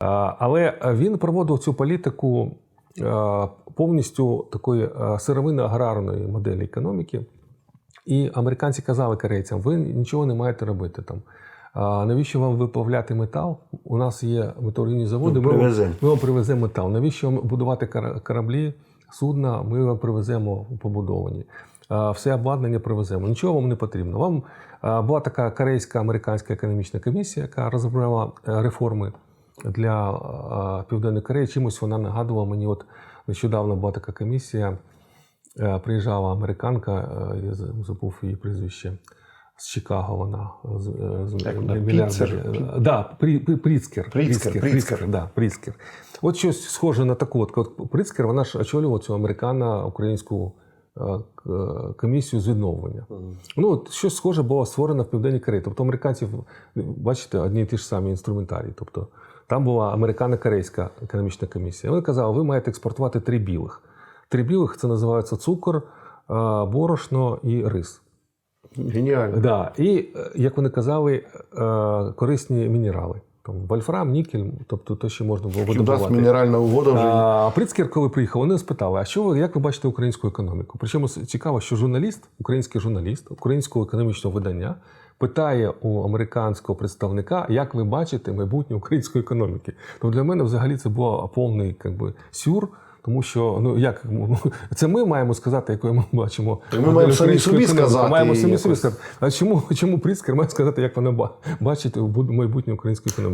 А, Але він проводив цю політику е, повністю такої е, сировинно-аграрної моделі економіки. І американці казали корейцям: ви нічого не маєте робити там. Навіщо вам виплавляти метал? У нас є металургійні заводи. Ну, ми, ми вам привеземо метал. Навіщо вам будувати кораблі, судна? Ми вам привеземо побудовані. Все обладнання привеземо. Нічого вам не потрібно. Вам була така корейська-американська економічна комісія, яка розробляла е, реформи для Південної Кореї. Чимось вона нагадувала мені. От нещодавно була така комісія. Е, Приїжджала американка, е, я забув її прізвище. З Чикаго вона з, е, з Як мільярдер. Да, Прі, Прі- Пріцкер. Пріцкер, Пріцкер. да, Пріцкер. От щось схоже на таку. От, от Пріцкер, вона ж очолювала цю американо-українську комісію з відновлення. Ну, от щось схоже було створено в Південній Кореї. Тобто американців, бачите, одні і ті ж самі інструментарії. Тобто там була американо-корейська економічна комісія. Вони казали, ви маєте експортувати три білих. Три білих це називається цукор, е, борошно і рис. Геніально. Да. І, е, як вони казали, е, корисні мінерали. Там вольфрам, нікель, тобто те, що можна було видобувати. мінеральна вода вже. А Прицкер, коли приїхав, вони спитали, а що ви, як ви бачите українську економіку? Причому цікаво, що журналіст, український журналіст українського економічного видання питає у американського представника, як ви бачите майбутнє української економіки. То для мене взагалі це був повний як би, сюр. Тому що ну як це ми маємо сказати, якою ми бачимо. Так ми маємо самі собі сказати. сказати Маємо самі собі сказати. А чому чому Пріцкер має сказати, як вона ба- бачить майбутнє української економіки?